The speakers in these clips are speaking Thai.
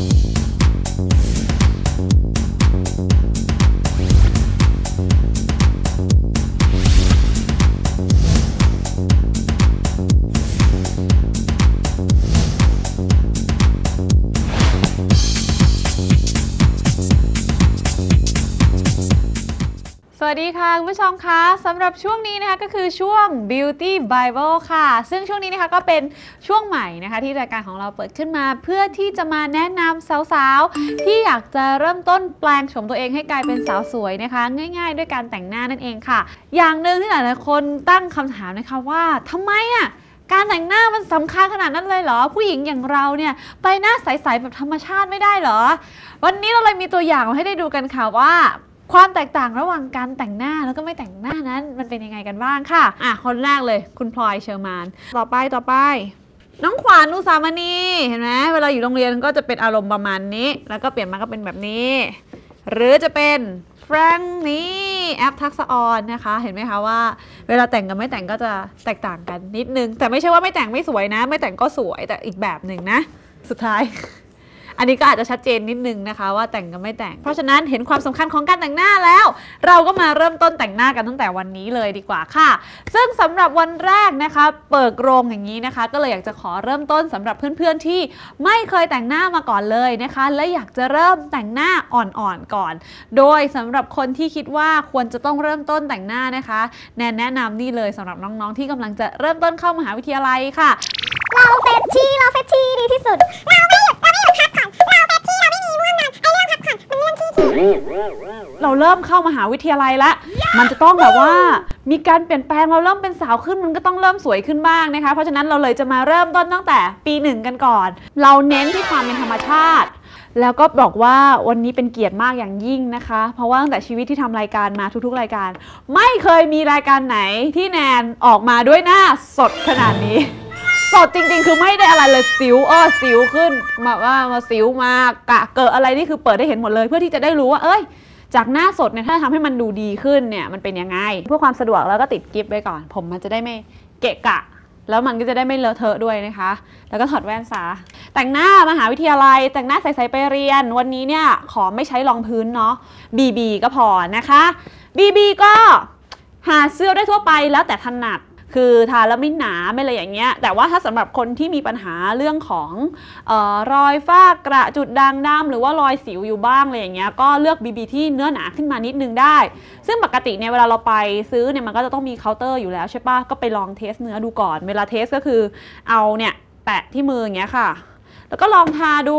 Música วัสดีค่ะคุณผู้ชมคะสำหรับช่วงนี้นะคะก็คือช่วง Beauty Bible ค่ะ ซึ่งช่วงนี้นะคะก็เป็นช่วงใหม่นะคะ ที่รายการของเราเปิดขึ้นมา เพื่อที่จะมาแนะนำสาวๆ ที่อยากจะเริ่มต้นแปลงโฉมตัวเองให้กลายเป็นสาวสวยนะคะ ง่ายๆ ด้วยการแต่งหน้านั่นเองค่ะ อย่างหนึ่งที่หลายๆคนตั้งคำถามนะคะว่าทำไมอะการแต่งหน้ามันสำคัญขนาดนั้นเลยเหรอ ผู้หญิงอย่างเราเนี่ยไปหน้าใสๆแบบธรรมชาติไม่ได้เหรอ วันนี้เราเลยมีตัวอย่างมาให้ได้ดูกันค่ะว่า ความแตกต่างระหว่างการแต่งหน้าแล้วก็ไม่แต่งหน้านั้น มันเป็นยังไงกันบ้างค่ะ อะ คนแรกเลย คุณพลอยเชอร์มาน ต่อไปต่อไป น้องขวานอุสามณีเห็นไหมเวลาอยู่โรงเรียนก็จะเป็นอารมณ์ประมาณนี้ แล้วก็เปลี่ยนมาก็เป็นแบบนี้ หรือจะเป็นแฟรงค์นี่แอปทักษะออนนะคะ เห็นไหมคะว่า เวลาแต่งกับไม่แต่งก็จะแตกต่างกันนิดนึง แต่ไม่ใช่ว่าไม่แต่งไม่สวยนะ ไม่แต่งก็สวยแต่อีกแบบหนึ่งนะ สุดท้าย อันนี้ก็อาจจะชัดเจนนิดนึงนะคะ ว่าแต่งกับไม่แต่ง เพราะฉะนั้นเห็นความสำคัญของการแต่งหน้าแล้ว เราก็มาเริ่มต้นแต่งหน้ากันตั้งแต่วันนี้เลยดีกว่าค่ะ ซึ่งสำหรับวันแรกนะคะ เปิดโรงอย่างนี้นะคะ ก็เลยอยากจะขอเริ่มต้นสำหรับเพื่อนๆที่ไม่เคยแต่งหน้ามาก่อนเลยนะคะ และอยากจะเริ่มแต่งหน้าอ่อนๆก่อน โดยสำหรับคนที่คิดว่าควรจะต้องเริ่มต้นแต่งหน้านะคะแนนแนะนำนี่เลยสำหรับน้องๆ ที่กำลังจะเริ่มต้นเข้ามหาวิทยาลัยค่ะ เราเฟชชี่เราเฟชชี่ดีที่สุด เรื่องที่ที่เราเริ่มเข้ามหาวิทยาลัยแล้วมันจะต้องแบบว่ามีการเปลี่ยนแปลงเราเริ่มเป็นสาวขึ้นมันก็ต้องเริ่มสวยขึ้นบ้างนะคะ เพราะฉะนั้นเราเลยจะมาเริ่มต้นตั้งแต่ปีหนึ่งกันก่อน เราเน้นที่ความเป็นธรรมชาติ แล้วก็บอกว่าวันนี้เป็นเกียรติมากอย่างยิ่งนะคะ เพราะว่าตั้งแต่ชีวิตที่ทำรายการมาทุกๆรายการ ไม่เคยมีรายการไหนที่แนนออกมาด้วยหน้าสดขนาดนี้ สดจริง ๆ คือไม่ได้อะไรเลยสิวเออสิวขึ้นมาว่ามาสิวมากะเกิดอะไรนี่คือเปิดได้เห็นหมดเลย เพื่อที่จะได้รู้ว่าเอ้ย จากหน้าสดเนี่ยถ้าทำให้มันดูดีขึ้นเนี่ยมันเป็นยังไงเพื่อความสะดวกแล้วก็ติดกิฟต์ไว้ก่อน ผมมันจะได้ไม่เกะกะ แล้วมันก็จะได้ไม่เลอะเทอะด้วยนะคะ แล้วก็ถอดแว่นซะแต่งหน้ามหาวิทยาลัย แต่งหน้าใสๆไปเรียน วันนี้เนี่ยขอไม่ใช้รองพื้นเนาะ BB ก็พอนะคะ BB ก็หาเสื้อได้ทั่วไปแล้วแต่ถนัด คือทาแล้วไม่หนาไม่อะไรอย่างเงี้ย แต่ว่าถ้าสำหรับคนที่มีปัญหาเรื่องของออรอยฝ้ากระจุดด่างดำหรือว่ารอยสิวอยู่บ้างอะไรอย่างเงี้ย ก็เลือก BB ที่เนื้อหนาขึ้นมานิดนึงได้ ซึ่งปกติเนี่ยเวลาเราไปซื้อเนี่ยมันก็จะต้องมีเคาน์เตอร์อยู่แล้วใช่ปะก็ไปลองเทสเนื้อดูก่อน เวลาเทสก็คือเอาเนี่ยแตะที่มืออย่างเงี้ยค่ะ แล้วก็ลองทาดู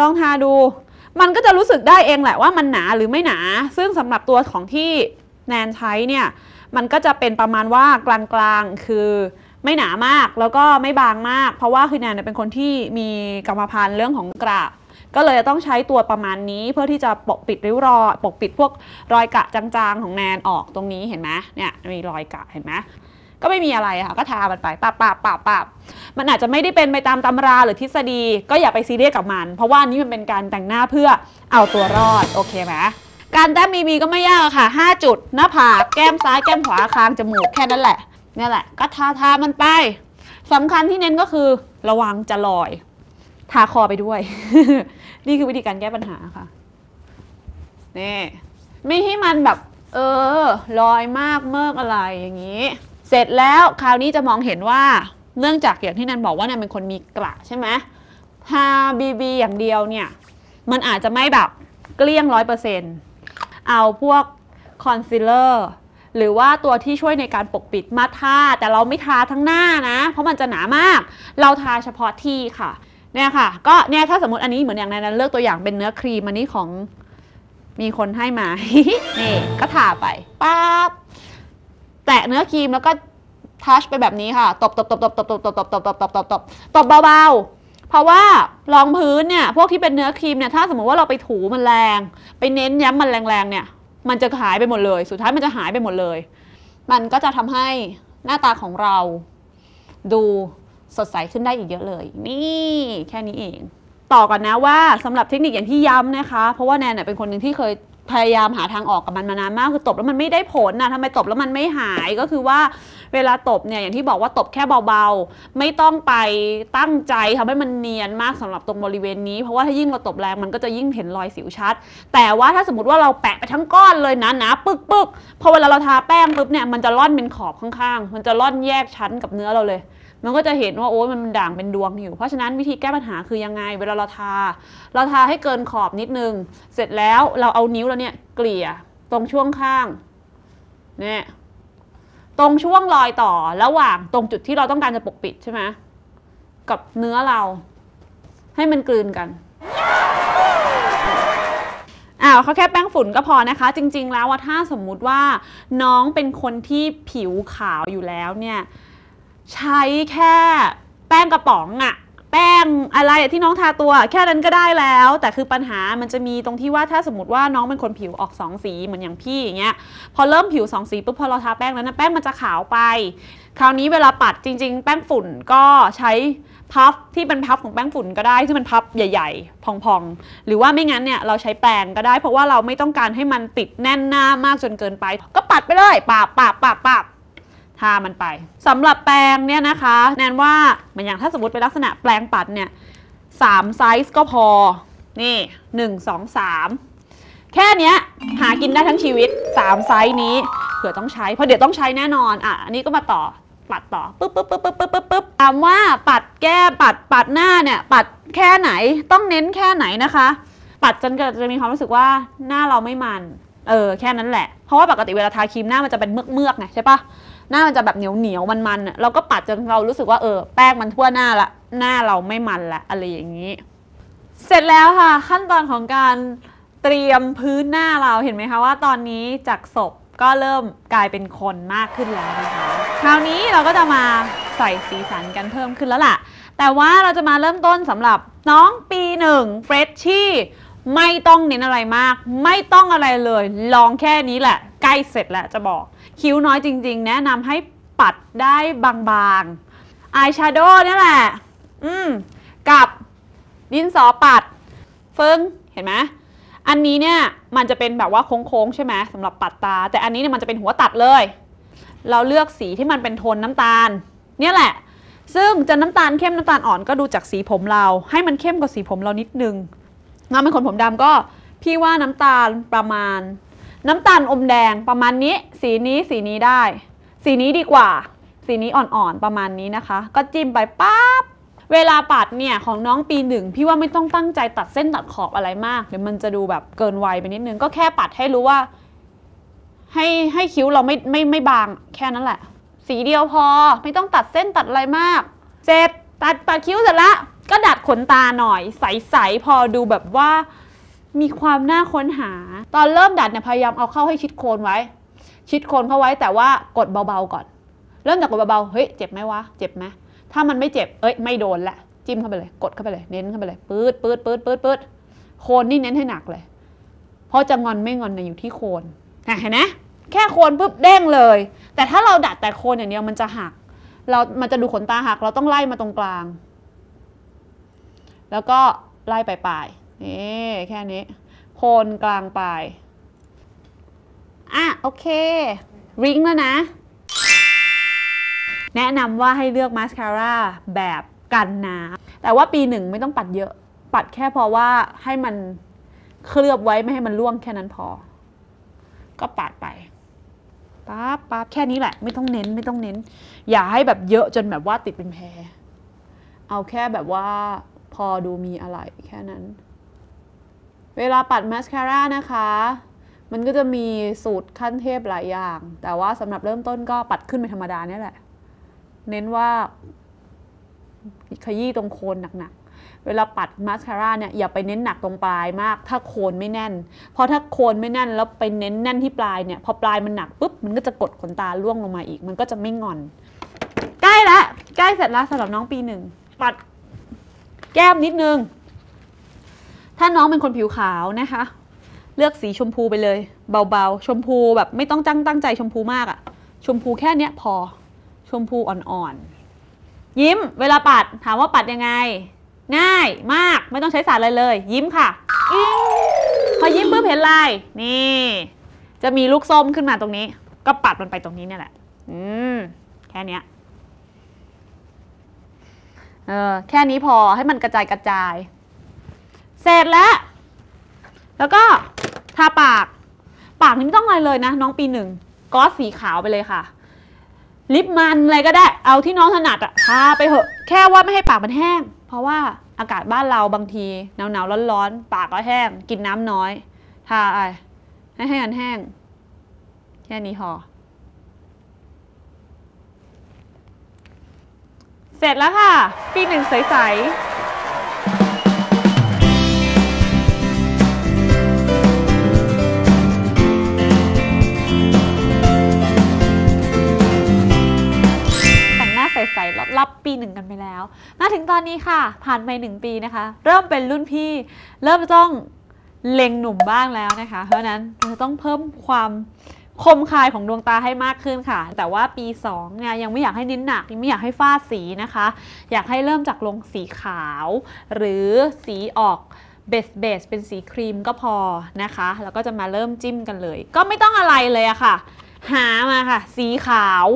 ลองทาดู มันก็จะรู้สึกได้เองแหละว่ามันหนาหรือไม่หนา ซึ่งสำหรับตัวของที่แนนใช้เนี่ย มันก็จะเป็นประมาณว่ากลางๆ คือไม่หนามากแล้วก็ไม่บางมาก เพราะว่าคือแนนเป็นคนที่มีกรรมพันธุ์เรื่องของกระก็เลยต้องใช้ตัวประมาณนี้เพื่อที่จะปกปิดริ้วรอยปกปิดพวกรอยกระจางๆของแนนออกตรงนี้เห็นไหมเนี่ยมีรอยกระเห็นไหมก็ไม่มีอะไรค่ะก็ทามันไปปับปับปับปับมันอาจจะไม่ได้เป็นไปตามตำราหรือทฤษฎี ก็อย่าไปซีเรียสกับมัน เพราะว่านี่มันเป็นการแต่งหน้าเพื่อเอาตัวรอดโอเคไหม การแต้มมีมีก็ไม่ยากค่ะ 5 จุด หน้าผากแก้มซ้ายแก้มขวาคางจมูกแค่นั้นแหละนี่แหละ ก็ทาทามันไปสำคัญที่เน้นก็คือ ระวังจะลอย ทาคอไปด้วย นี่คือวิธีการแก้ปัญหาค่ะนี่ไม่ให้มันแบบ เออลอยมากเมิกอะไรอย่างนี้ เสร็จแล้วคราวนี้จะมองเห็นว่าเนื่องจากอย่างที่นันบอกว่านันเป็นคนมีกระใช่ไหมทาบีบีอย่างเดียวเนี่ย มันอาจจะไม่แบบเกลี้ยงร้อยเปอร์เซ็นต์ เอาพวกคอนซีลเลอร์หรือว่าตัวที่ช่วยในการปกปิดมาทาแต่เราไม่ทาทั้งหน้านะ เพราะมันจะหนามาก เราทาเฉพาะที่ค่ะเนี่ยค่ะ ก็เนี่ยถ้าสมมติอันนี้เหมือนอย่างในนั้นเลือกตัวอย่างเป็นเนื้อครีมอันนี้ของมีคนให้มา นี่ก็ทาไปปั๊บแตะเนื้อครีมแล้วก็ทัชไปแบบนี้ค่ะ ตบตบตบตบตบตบตบตบตบตบตบตบตบตบเบาๆ เพราะว่ารองพื้นเนี่ยพวกที่เป็นเนื้อครีมเนี่ยถ้าสมมติว่าเราไปถูมันแรง ไปเน้นย้ำมันแรงๆเนี่ยมันจะหายไปหมดเลย สุดท้ายมันจะหายไปหมดเลย มันก็จะทำให้หน้าตาของเรา ดูสดใสขึ้นได้อีกเยอะเลย นี่แค่นี้เอง ต่อก่อนนะว่าสำหรับเทคนิคอย่างที่ย้ำนะคะ เพราะว่าแนนเป็นคนหนึ่งที่เคย พยายามหาทางออกกับมันมานานมากคือตบแล้วมันไม่ได้ผลนะทำไมตบแล้วมันไม่หายก็คือว่าเวลาตบเนี่ยอย่างที่บอกว่าตบแค่เบาๆ ไม่ต้องไปตั้งใจทำให้มันเนียนมากสำหรับตรงบริเวณนี้เพราะว่าถ้ายิ่งเราตบแรงมันก็จะยิ่งเห็นรอยสิวชัด แต่ว่าถ้าสมมติว่าเราแปะไปทั้งก้อนเลยนะหนาปึกปึกพอเวลาเราทาแป้งปุ๊บเนี่ยมันจะร่อนเป็นขอบข้างๆ มันจะร่อนแยกชั้นกับเนื้อเราเลย มันก็จะเห็นว่าโอ้ยมันด่างเป็นดวงอยู่ เพราะฉะนั้นวิธีแก้ปัญหาคือยังไง เวลาเราทา เราทาให้เกินขอบนิดนึง เสร็จแล้วเราเอานิ้วเราเนี่ยเกลี่ยตรงช่วงข้างเนี่ยตรงช่วงรอยต่อระหว่างตรงจุดที่เราต้องการจะปกปิดใช่ไหมกับเนื้อเรา ให้มันกลืนกันอ้าวเขาแค่แป้งฝุ่นก็พอนะคะ จริง ๆ แล้วว่าถ้าสมมุติว่าน้องเป็นคนที่ผิวขาวอยู่แล้วเนี่ย ใช้แค่แป้งกระป๋องอะแป้งอะไรที่น้องทาตัว แค่นั้นก็ได้แล้ว แต่คือปัญหามันจะมีตรงที่ว่าถ้าสมมติว่าน้องเป็นคนผิวออกสองสีเหมือนอย่างพี่อย่างเงี้ยพอเริ่มผิวสองสีปุ๊บพอเราทาแป้งแล้วนะแป้งมันจะขาวไป คราวนี้เวลาปัดจริง ๆ แป้งฝุ่นก็ใช้พัฟที่เป็นพัฟของแป้งฝุ่นก็ได้ที่มันพัฟใหญ่ ๆ พองๆ หรือว่าไม่งั้นเนี่ยเราใช้แปรงก็ได้ เพราะว่าเราไม่ต้องการให้มันติดแน่นหน้ามากจนเกินไป ก็ปัดไปเลยปาบปาบปาบปาบ ทามันไปสำหรับแปรงเนี่ยนะคะ แนนว่าเหมันอย่างถ้าสมมติเป็นลักษณะแปรงปัดเนี่ยสามไซส์ก็พอ นี่หนึ่งสองสามแค่เนี้ยหากินได้ทั้งชีวิต 3 ไซส์นี้เผื่อต้องใช้ เพราะเดี๋ยวต้องใช้แน่นอน อะ อันนี้ก็มาต่อปัดต่อปึ๊บปึ๊บปึ๊บปึ๊บปึ๊บปึ๊บปึ๊บถามว่าปัดแก้ปัดปัดหน้าเนี่ย ปัดแค่ไหนต้องเน้นแค่ไหนนะคะ ปัดจนเกิดจะมีความรู้สึกว่าหน้าเราไม่มัน เออแค่นั้นแหละ เพราะว่าปกติเวลาทาครีมหน้ามันจะเป็นเมือกเมือกไงใช่ปะ หน้ามันจะแบบเหนียวเหนียวมันมันเราก็ปัดจนเรารู้สึกว่าเออแป้งมันทั่วหน้าละหน้าเราไม่มันละอะไรอย่างนี้ เสร็จแล้วค่ะ ขั้นตอนของการเตรียมพื้นหน้าเราเห็นไหมคะว่าตอนนี้จากศพก็เริ่มกลายเป็นคนมากขึ้นแล้วนะคะ คราวนี้เราก็จะมาใส่สีสันกันเพิ่มขึ้นแล้วล่ะ แต่ว่าเราจะมาเริ่มต้นสำหรับน้องปีหนึ่งเฟรชชี่ไม่ต้องเน้นอะไรมาก ไม่ต้องอะไรเลย ลองแค่นี้แหละ ใกล้เสร็จแล้วจะบอก คิ้วน้อยจริง ๆ แนะนำให้ปัดได้บางๆอายแชโดว์นี่แหละ อืม กับดินสอปัด ฟึงเห็นไหมอันนี้เนี่ยมันจะเป็นแบบว่าโค้งๆใช่ไหมสำหรับปัดตา แต่อันนี้เนี่ยมันจะเป็นหัวตัดเลย เราเลือกสีที่มันเป็นโทนน้ำตาล เนี่ยแหละ ซึ่งจะน้ำตาลเข้มน้ำตาลอ่อนก็ดูจากสีผมเรา ให้มันเข้มกว่าสีผมเรานิดนึงน้าเป็นคนผมดำก็พี่ว่าน้ำตาลประมาณ น้ำตาลอมแดงประมาณนี้ สีนี้สีนี้ได้ สีนี้ดีกว่า สีนี้อ่อนๆประมาณนี้นะคะ ก็จิ้มไปปั๊บเวลาปัดเนี่ยของน้องปีหนึ่งพี่ว่าไม่ต้องตั้งใจตัดเส้นตัดขอบอะไรมากเดี๋ยวมันจะดูแบบเกินวัยไปนิดนึงก็แค่ปัดให้รู้ว่า ให้ให้คิ้วเราไม่ไม่ไม่บางแค่นั้นแหละ สีเดียวพอไม่ต้องตัดเส้นตัดอะไรมากเสร็จตัดปัดคิ้วเสร็จละก็ดัดขนตาหน่อย ใสๆพอดูแบบว่า มีความน่าค้นหา ตอนเริ่มดัดเนี่ยพยายามเอาเข้าให้ชิดโคนไว้ ชิดโคนเข้าไว้แต่ว่ากดเบาๆก่อน เริ่มจากกดเบาๆเฮ้ยเจ็บไหมวะเจ็บไหมถ้ามันไม่เจ็บเอ้ยไม่โดนละจิ้มเข้าไปเลย กดเข้าไปเลยเน้นเข้าไปเลยปื๊ดปื๊ดปื๊ดปื๊ดปื๊ดโคนนี่เน้นให้หนักเลย เพราะจะงอนไม่งอนเนี่ยอยู่ที่โคนเห็นไหมแค่โคนปุ๊บเด้งเลย แต่ถ้าเราดัดแต่โคนอย่างเดียวมันจะหัก เรา มันจะดูขนตาหัก เราต้องไล่มาตรงกลาง แล้วก็ไล่ไปปลายๆ นี่แค่นี้ โคนกลางปลาย อะ โอเค ริงแล้วนะ แนะนำว่าให้เลือกมาสคาร่าแบบกันน้ำแต่ว่าปีหนึ่งไม่ต้องปัดเยอะ ปัดแค่เพราะว่าให้มันเคลือบไว้ไม่ให้มันร่วงแค่นั้นพอ ก็ปัดไปปั๊บปั๊บแค่นี้แหละ ไม่ต้องเน้นไม่ต้องเน้น อย่าให้แบบเยอะจนแบบว่าติดเป็นแพรเอาแค่แบบว่าพอดูมีอะไรแค่นั้น เวลาปัดมาสคาร่านะคะ มันก็จะมีสูตรขั้นเทพหลายอย่าง แต่ว่าสำหรับเริ่มต้นก็ปัดขึ้นไปธรรมดาเนี่ยแหละ เน้นว่า ขยี้ตรงโคนหนักๆ เวลาปัดมาสคาร่าเนี่ยอย่าไปเน้นหนักตรงปลายมาก ถ้าโคนไม่แน่น เพราะถ้าโคนไม่แน่นแล้วไปเน้นแน่นที่ปลายเนี่ย พอปลายมันหนักปุ๊บมันก็จะกดขนตาล่วงลงมาอีก มันก็จะไม่งอน ใกล้ละใกล้เสร็จแล้วสำหรับน้องปีหนึ่งปัดแก้มนิดนึง ถ้าน้องเป็นคนผิวขาวนะคะ เลือกสีชมพูไปเลย เบาๆ ชมพูแบบไม่ต้องตั้งตั้งใจชมพูมากอะชมพูแค่เนี้ยพอ ชมพูอ่อนๆ ยิ้ม เวลาปัดถามว่าปัดยังไง ง่ายมากไม่ต้องใช้สารอะไรเลย ยิ้มค่ะอิ๊งพอยิ้มปุ๊บเห็นลายนี่ จะมีลูกส้มขึ้นมาตรงนี้ ก็ปัดมันไปตรงนี้เนี่ยแหละ อืมแค่เนี้ยเออแค่นี้พอให้มันกระจายกระจาย เสร็จแล้ว แล้วก็ทาปาก ปากนี่ไม่ต้องอะไรเลยนะ น้องปีหนึ่งกอสสีขาวไปเลยค่ะ ลิปมันอะไรก็ได้ เอาที่น้องถนัดอะทาไปเถอะ แค่ว่าไม่ให้ปากมันแห้ง เพราะว่าอากาศบ้านเราบางทีหนาวหนาวร้อนร้อนๆปากก็แห้ง กินน้ำน้อย ทาไอให้ให้มันแห้ง แค่นี้พอเสร็จแล้วค่ะ ปีหนึ่งใสๆ ใสๆรับรับปีหนึ่งกันไปแล้วมาถึงตอนนี้ค่ะ ผ่านไปหนึ่งปีนะคะ เริ่มเป็นรุ่นพี่ เริ่มต้องเล็งหนุ่มบ้างแล้วนะคะ เพราะนั้นเราจะต้องเพิ่มความคมคายของดวงตาให้มากขึ้นค่ะ แต่ว่าปี2เนี่ยยังไม่อยากให้เน้นหนักยังไม่อยากให้ฟาดสีนะคะ อยากให้เริ่มจากลงสีขาว หรือสีออกเบสเบสเป็นสีครีมก็พอนะคะ แล้วก็จะมาเริ่มจิ้มกันเลย ก็ไม่ต้องอะไรเลยอะค่ะ หามาค่ะ สีขาว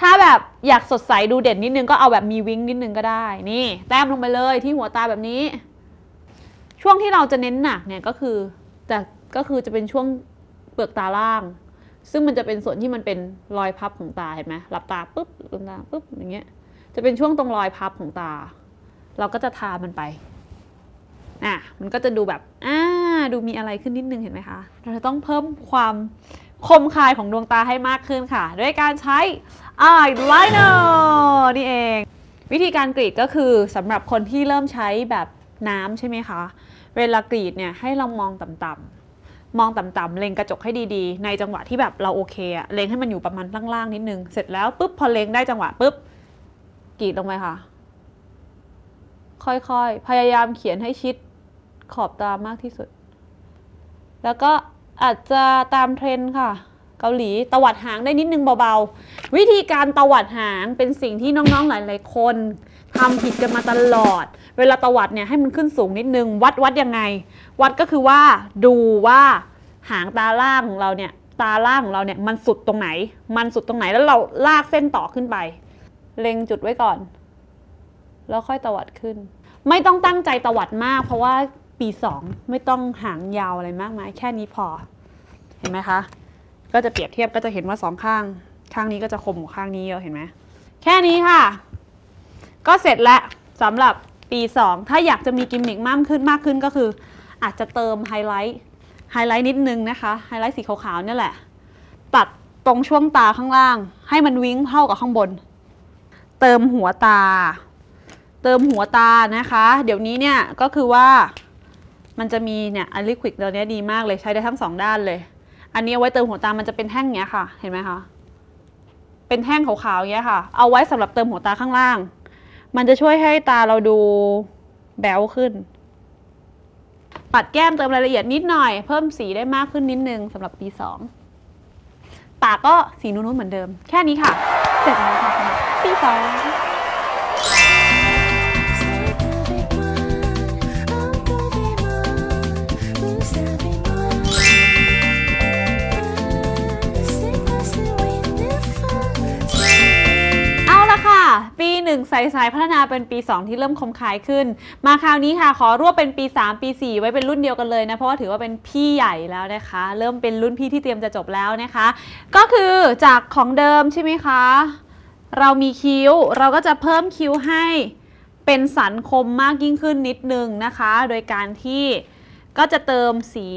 ถ้าแบบอยากสดใสดูเด่นนิดนึงก็เอาแบบมีวิ้งนิดนึงก็ได้ นี่ แต้มลงไปเลยที่หัวตาแบบนี้ ช่วงที่เราจะเน้นหนักเนี่ยก็คือแต่ก็คือจะเป็นช่วงเปลือกตาล่าง ซึ่งมันจะเป็นส่วนที่มันเป็นรอยพับของตาเห็นไหมหลับตาปุ๊บลืมตาปุ๊บอย่างเงี้ย จะเป็นช่วงตรงรอยพับของตา เราก็จะทามันไปอะมันก็จะดูแบบอ่าดูมีอะไรขึ้นนิดนึงเห็นไหมคะ เราจะต้องเพิ่มความ คมคายของดวงตาให้มากขึ้นค่ะ ด้วยการใช้ eyeliner นี่เอง วิธีการกรีดก็คือสำหรับคนที่เริ่มใช้แบบน้ำใช่ไหมคะ เวลากรีดเนี่ยให้เรามองต่ำๆมองต่ำๆ เล็งกระจกให้ดีๆ ในจังหวะที่แบบเราโอเคอะเล็งให้มันอยู่ประมาณล่างๆ นิดนึง เสร็จแล้วปุ๊บพอเล็งได้จังหวะปุ๊บกรีดลงไปค่ะ ค่อยๆ พยายามเขียนให้ชิดขอบตามากที่สุด แล้วก็ อาจจะตามเทรนด์ค่ะ เกาหลีตวัดหางได้นิดนึงเบาๆ วิธีการตวัดหางเป็นสิ่งที่น้องๆหลายๆคนทำผิดกันมาตลอด เวลาตวัดเนี่ยให้มันขึ้นสูงนิดนึง วัดวัดยังไง วัดก็คือว่าดูว่าหางตาล่างของเราเนี่ยตาล่างของเราเนี่ยมันสุดตรงไหน มันสุดตรงไหนแล้วเราลากเส้นต่อขึ้นไป เล็งจุดไว้ก่อน แล้วค่อยตวัดขึ้น ไม่ต้องตั้งใจตวัดมาก เพราะว่า ปีสองไม่ต้องหางยาวอะไรมากมายแค่นี้พอ เห็นไหมคะ ก็จะเปรียบเทียบก็จะเห็นว่าสองข้าง ข้างนี้ก็จะคมกว่าข้างนี้เยอะเห็นไหมแค่นี้ค่ะ ก็เสร็จแล้วสำหรับปี2ถ้าอยากจะมีกิมมิกมากขึ้นมากขึ้นก็คือ อาจจะเติมไฮไลท์ไฮไลท์นิดนึงนะคะไฮไลท์สีขาวๆนี่แหละ ตัดตรงช่วงตาข้างล่าง ให้มันวิ้งเท่ากับข้างบน เติมหัวตา เติมหัวตานะคะ เดี๋ยวนี้เนี่ยก็คือว่า มันจะมีเนี่ยอันลิควิกตัวเนี้ยดีมากเลยใช้ได้ทั้งสองด้านเลย อันนี้เอาไว้เติมหัวตา มันจะเป็นแท่งเงี้ยค่ะ เห็นไหมคะ เป็นแท่งขาวๆอย่างเงี้ยค่ะ เอาไว้สำหรับเติมหัวตาข้างล่าง มันจะช่วยให้ตาเราดูแบ๊วขึ้น ปัดแก้มเติมรายละเอียดนิดหน่อย เพิ่มสีได้มากขึ้นนิดนึงสำหรับปีสองปากก็สีนุ่นๆเหมือนเดิม แค่นี้ค่ะ เสร็จแล้วค่ะปีสอง 1ใสสายพัฒนาเป็นปี 2 ที่เริ่มคมคายขึ้น มาคราวนี้ค่ะ ขอรวบเป็นปี 3 ปี 4 ไว้เป็นรุ่นเดียวกันเลยนะ เพราะว่าถือว่าเป็นพี่ใหญ่แล้วนะคะ เริ่มเป็นรุ่นพี่ที่เตรียมจะจบแล้วนะคะ ก็คือจากของเดิมใช่ไหมคะ เรามีคิ้ว เราก็จะเพิ่มคิ้วให้เป็นสันคมมากยิ่งขึ้นนิดนึงนะคะ โดยการที่ก็จะเติมสี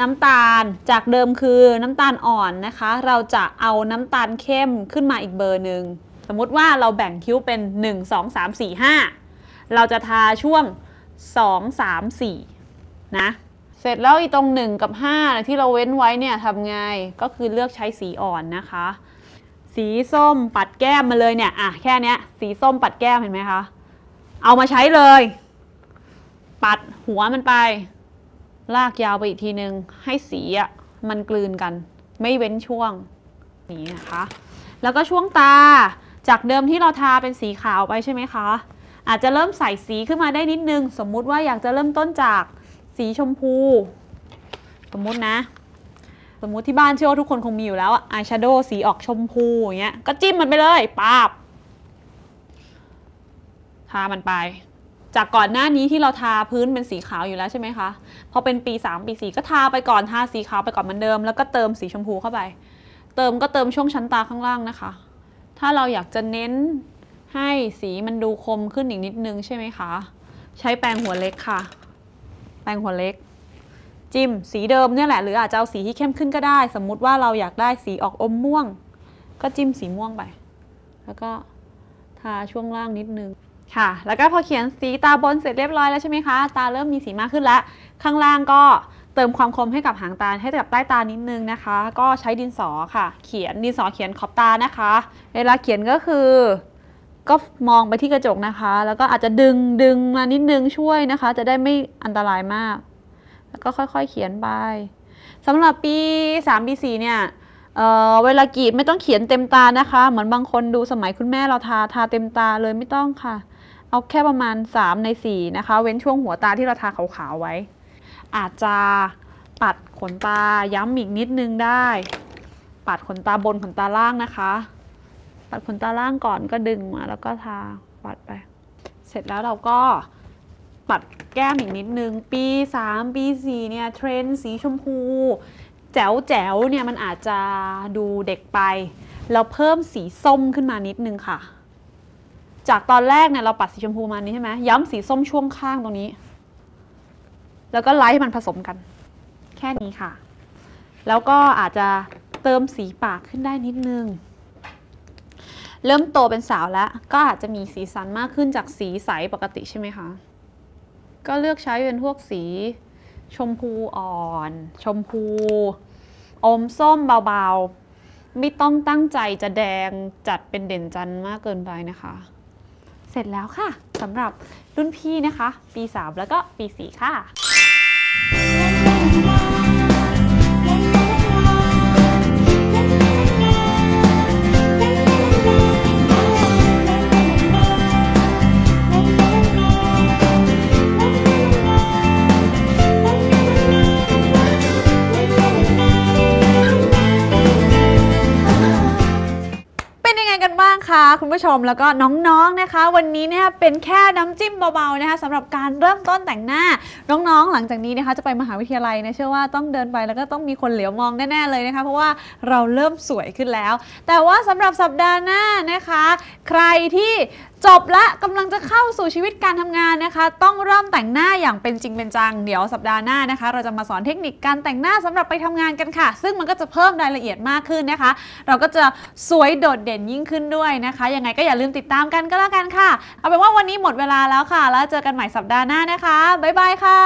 น้ำตาลจากเดิมคือน้ำตาลอ่อนนะคะ เราจะเอาน้ำตาลเข้มขึ้นมาอีกเบอร์หนึ่ง สมมติว่าเราแบ่งคิ้วเป็น 1 2 3 4 5 เราจะทาช่วง 2 3 4 นะ เสร็จแล้วอีตรง 1 กับ 5 ที่เราเว้นไว้เนี่ยทำไง ก็คือเลือกใช้สีอ่อนนะคะ สีส้มปัดแก้มมาเลยเนี่ยอะแค่นี้สีส้มปัดแก้มเห็นไหมคะ เอามาใช้เลย ปัดหัวมันไป ลากยาวไปอีกทีนึง ให้สีอะมันกลืนกัน ไม่เว้นช่วงนี้นะคะ แล้วก็ช่วงตา จากเดิมที่เราทาเป็นสีขาวไปใช่ไหมคะ อาจจะเริ่มใส่สีขึ้นมาได้นิดนึง สมมุติว่าอยากจะเริ่มต้นจากสีชมพู สมมุตินะ สมมุติที่บ้านเชื่อว่าทุกคนคงมีอยู่แล้วอะอายแชโดว์สีออกชมพูอย่างเงี้ย ก็จิ้มมันไปเลยปาบทามันไป จากก่อนหน้านี้ที่เราทาพื้นเป็นสีขาวอยู่แล้วใช่ไหมคะ พอเป็นปี 3 ปี4ก็ทาไปก่อนทาสีขาวไปก่อนเหมือนเดิม แล้วก็เติมสีชมพูเข้าไป เติมก็เติมช่วงชั้นตาข้างล่างนะคะ ถ้าเราอยากจะเน้นให้สีมันดูคมขึ้นอีกนิดนึงใช่ไหมคะ ใช้แปรงหัวเล็กค่ะ แปรงหัวเล็ก จิ้มสีเดิมเนี่ยแหละหรืออาจจะเอาสีที่เข้มขึ้นก็ได้ สมมุติว่าเราอยากได้สีออกอมม่วง ก็จิ้มสีม่วงไป แล้วก็ทาช่วงล่างนิดนึงค่ะ แล้วก็พอเขียนสีตาบนเสร็จเรียบร้อยแล้วใช่ไหมคะ ตาเริ่มมีสีมากขึ้นแล้ว ข้างล่างก็ เติมความคมให้กับหางตาให้กับใต้ตานิดนึงนะคะ ก็ใช้ดินสอค่ะ เขียนดินสอเขียนขอบตานะคะ เวลาเขียนก็คือ ก็มองไปที่กระจกนะคะ แล้วก็อาจจะดึงดึงมานิดนึงช่วยนะคะ จะได้ไม่อันตรายมาก แล้วก็ค่อยๆเขียนไปสำหรับปี 3 ปี4เนี่ยเเวลากรีดไม่ต้องเขียนเต็มตานะคะ เหมือนบางคนดูสมัยคุณแม่เราทาทาเต็มตาเลยไม่ต้องค่ะ เอาแค่ประมาณ 3 ใน 4 นะคะ เว้นช่วงหัวตาที่เราทาขาวๆไว้ อาจจะปัดขนตาย้ำอีกนิดนึงได้ ปัดขนตาบนขนตาล่างนะคะ ปัดขนตาล่างก่อนก็ดึงมาแล้วก็ทาปัดไป เสร็จแล้วเราก็ปัดแก้มอีกนิดนึง ปี 3 ปี 4 เนี่ยเทรนด์สีชมพู แจ๋วแจ๋วเนี่ยมันอาจจะดูเด็กไป เราเพิ่มสีส้มขึ้นมานิดนึงค่ะ จากตอนแรกเนี่ยเราปัดสีชมพูมานี้ใช่ไหมย้ำสีส้มช่วงข้างตรงนี้ แล้วก็ไล่ให้มันผสมกัน แค่นี้ค่ะ แล้วก็อาจจะเติมสีปากขึ้นได้นิดนึง เริ่มโตเป็นสาวแล้ว ก็อาจจะมีสีสันมากขึ้นจากสีใสปกติใช่ไหมคะ ก็เลือกใช้เป็นพวกสีชมพูอ่อน ชมพู อมส้มเบาๆ ไม่ต้องตั้งใจจะแดงจัดเป็นเด่นจันมากเกินไปนะคะ เสร็จแล้วค่ะสำหรับรุ่นพี่นะคะ ปี 3 แล้วก็ปี 4 ค่ะ นบ้างคะ คุณผู้ชมแล้วก็น้องๆนะคะ วันนี้เนี่ยเป็นแค่น้ำจิ้มเบาๆนะคะสำหรับการเริ่มต้นแต่งหน้าน้องๆ หลังจากนี้นะคะจะไปมหาวิทยาลัยนะเชื่อว่าต้องเดินไปแล้วก็ต้องมีคนเหลียวมองแน่ๆเลยนะคะเพราะว่าเราเริ่มสวยขึ้นแล้ว แต่ว่าสำหรับสัปดาห์หน้านะคะ ใครที่ จบละกำลังจะเข้าสู่ชีวิตการทำงานนะคะ ต้องเริ่มแต่งหน้าอย่างเป็นจริงเป็นจัง เดี๋ยวสัปดาห์หน้านะคะ เราจะมาสอนเทคนิคการแต่งหน้าสำหรับไปทำงานกันค่ะ ซึ่งมันก็จะเพิ่มรายละเอียดมากขึ้นนะคะ เราก็จะสวยโดดเด่นยิ่งขึ้นด้วยนะคะยังไงก็อย่าลืมติดตามกันก็แล้วกันค่ะ เอาเป็นว่าวันนี้หมดเวลาแล้วค่ะ แล้วเจอกันใหม่สัปดาห์หน้านะคะบ๊ายบายค่ะ